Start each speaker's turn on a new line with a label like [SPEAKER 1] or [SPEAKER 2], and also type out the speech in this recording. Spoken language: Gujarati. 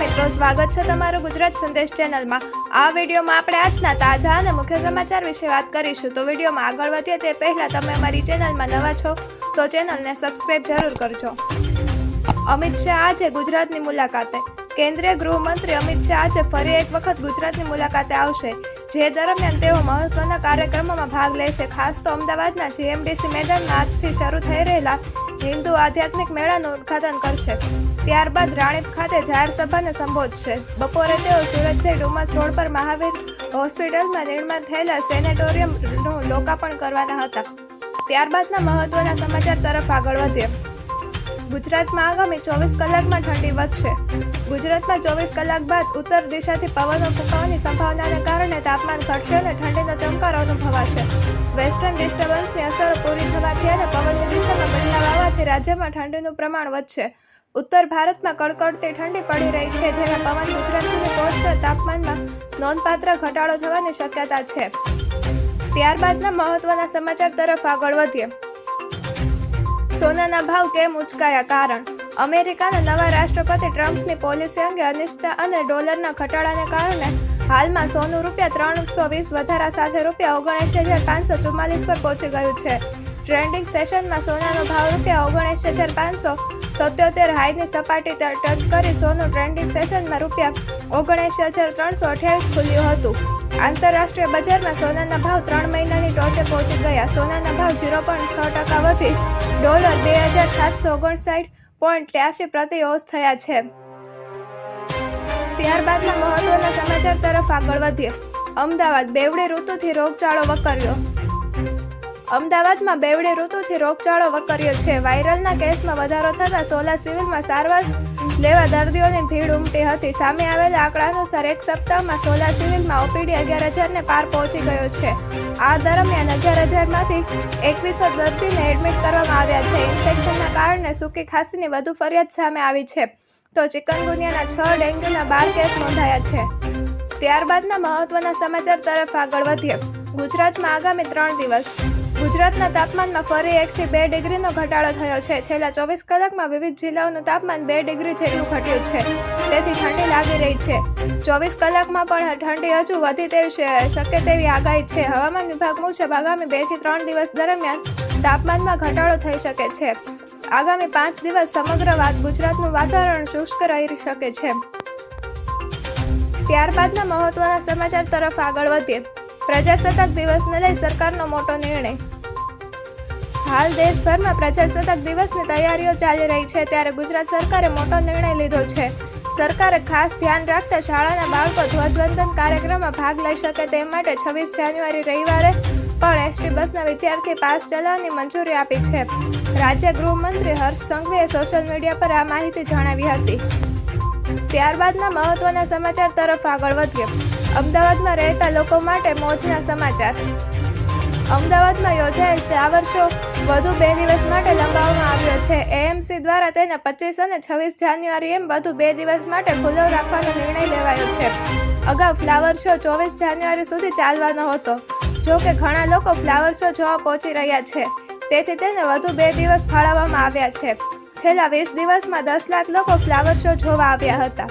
[SPEAKER 1] મિત્રો, સ્વાગત છે તમારું ગુજરાત સંદેશ ચેનલમાં. આ વિડીયોમાં આપણે આજના તાજા અને મુખ્ય સમાચાર વિશે વાત કરીશું. તો વિડીયોમાં આગળ વધીએ તે પહેલાં તમે અમારી ચેનલમાં નવા છો, તો ચેનલને સબસ્ક્રાઇબ જરૂર કરજો. અમિત શાહ આજે ગુજરાતની મુલાકાતે. કેન્દ્રીય ગૃહમંત્રી અમિત શાહ આજે ફરી એક વખત ગુજરાતની મુલાકાતે આવશે. જે દરમિયાન તેઓ મહત્વના કાર્યક્રમોમાં ભાગ લેશે. ખાસ તો અમદાવાદના જીએમડીસી મેદાનમાં આજથી શરૂ થઈ રહેલા હિન્દુ આધ્યાત્મિક મેળાનું ઉદ્ઘાટન કરશે. ત્યારબાદ રાણીપ ખાતે જાહેર સભાને સંબોધશે. બપોરે તેઓ સુરત જઈ ડુમસ રોડ પર મહાવીર હોસ્પિટલમાં નિર્માણ થયેલા સેનેટોરિયમનું લોકાર્પણ કરવાના હતા. ત્યારબાદના મહત્વના સમાચાર તરફ આગળ વધીએ. ગુજરાતમાં આગામી ચોવીસ કલાકમાં ઠંડી વધશે. ગુજરાતમાં ચોવીસ કલાક બાદ ઉત્તર દિશાથી પવનો ફૂંકાવાની સંભાવનાને કારણે તાપમાન ઘટશે અને ઠંડીનો ચમકારો અનુભવાશે. વેસ્ટર્ન ડિસ્ટર્બન્સની અસર પૂરી થવાથી અને પવનની દિશામાં બદલાવ આવવાથી રાજ્યમાં ઠંડીનું પ્રમાણ વધશે. ઉત્તર ભારતમાં કડકડતી ઠંડી પડી રહી છે, જેના પવન ગુજરાત સુધી પહોંચતા તાપમાનમાં નોંધપાત્ર ઘટાડો થવાની શક્યતા છે. ત્યારબાદના મહત્વના સમાચાર તરફ આગળ વધીએ. સોનાના ભાવ કેમ ઉચકાયા? કારણ અમેરિકાના નવા રાષ્ટ્રપતિ ટ્રમ્પની પોલિસી અંગે અનિશ્ચિતતા અને ડોલરના ઘટાડાને કારણે હાલમાં સોનું રૂપિયા ત્રણસો વીસ વધારા સાથે રૂપિયા ઓગણીસ હજાર પાંચસો ચુમ્માલીસ પર પહોંચી ગયું છે. ટ્રેન્ડિંગ સેશનમાં સોનાનો ભાવ રૂપિયા ઓગણીસ હજાર પાંચસો સત્યોતેર હાઈની સપાટી ટચ કરી સોનું ટ્રેન્ડિંગ સેશનમાં રૂપિયા ઓગણીસ હજાર ત્રણસો અઠ્યાવીસ ખુલ્યું હતું. આંતરરાષ્ટ્રીય બજારમાં સોનાના ભાવ ત્રણ મહિનાની પહોંચી ગયા. સોનાના ભાવ ઝીરો પોઈન્ટ છ ટકા વધી. ડોલર બે હજાર સાતસો ઓગણસાઠ પોઈન્ટ ત્યાસી પ્રતિ ઓસ થયા છે. ત્યારબાદના મહત્વના સમાચાર તરફ આગળ વધીએ. અમદાવાદ, બેવડી ઋતુથી રોગચાળો વકર્યો. અમદાવાદમાં બેવડી ઋતુથી રોગચાળો વકર્યો છે. વાયરલના કેસમાં વધારો થતાં સોલા સિવિલમાં સારવાર લેવા દર્દીઓની ભીડ ઉમટી હતી. સામે આવેલા આંકડા અનુસાર એક સપ્તાહમાં સોલા સિવિલમાં ઓપીડી અગિયાર હજારને પાર પહોંચી ગયો છે. આ દરમિયાન અગિયાર હજારમાંથી એકવીસો દર્દીને એડમિટ કરવામાં આવ્યા છે. ઇન્ફેક્શનના કારણે સૂકી ખાંસીની વધુ ફરિયાદ સામે આવી છે. તો ચિકનગુનિયાના છ ડેન્ગ્યુના બાર કેસ નોંધાયા છે. ત્યારબાદના મહત્વના સમાચાર તરફ આગળ વધીએ. ગુજરાતમાં આગામી ત્રણ દિવસ ગુજરાતના તાપમાનમાં ફરી એકથી બે ડિગ્રીનો ઘટાડો થયો છે. છેલ્લા ચોવીસ કલાકમાં વિવિધ જિલ્લાઓનું તાપમાન બે ડિગ્રી જેટલું ઘટ્યું છે. તેથી ઠંડી લાગી રહી છે. ચોવીસ કલાકમાં પણ ઠંડી હજુ વધી તેવી છે- શક્ય તેવી આગાહી છે. હવામાન વિભાગ મુજબ આગામી બેથી ત્રણ દિવસ દરમિયાન તાપમાનમાં ઘટાડો થઈ શકે છે. આગામી પાંચ દિવસ સમગ્ર વાત ગુજરાતનું વાતાવરણ શુષ્ક રહી શકે છે. ત્યારબાદના મહત્વના સમાચાર તરફ આગળ વધીએ. પ્રજાસત્તાક દિવસને લઈ સરકારનો મોટો નિર્ણય હાલ દેશભરમાં પ્રજાસત્તાક દિવસની તૈયારીઓ ચાલી રહી છે, ત્યારે ગુજરાત સરકારે મોટો નિર્ણય લીધો છે. સરકારે ખાસ ધ્યાન રાખતા શાળાના બાળકો ધ્વજવંદન કાર્યક્રમમાં ભાગ લઈ શકે તે માટે છવ્વીસ જાન્યુઆરી રવિવારે પણ એસટી બસના વિદ્યાર્થી પાસ ચલાવવાની મંજૂરી આપી છે. રાજ્ય ગૃહમંત્રી હર્ષ સંઘવીએ સોશિયલ મીડિયા પર આ માહિતી જણાવી હતી. ત્યારબાદના મહત્વના સમાચાર તરફ આગળ વધીએ. અમદાવાદમાં રહેતા લોકો માટે મોજના સમાચાર. અમદાવાદમાં યોજાયેલ ફ્લાવર શો વધુ બે દિવસ માટે લંબાવવામાં આવ્યો છે. એએમસી દ્વારા તેને પચીસ અને છવ્વીસ જાન્યુઆરી એમ વધુ બે દિવસ માટે ખુલ્લો રાખવાનો નિર્ણય લેવાયો છે. અગાઉ ફ્લાવર શો ચોવીસ જાન્યુઆરી સુધી ચાલવાનો હતો. જો કે ઘણા લોકો ફ્લાવર શો જોવા પહોંચી રહ્યા છે. તેથી તેને વધુ બે દિવસ ફાળવવામાં આવ્યા છે. છેલ્લા વીસ દિવસમાં દસ લાખ લોકો ફ્લાવર શો જોવા આવ્યા હતા.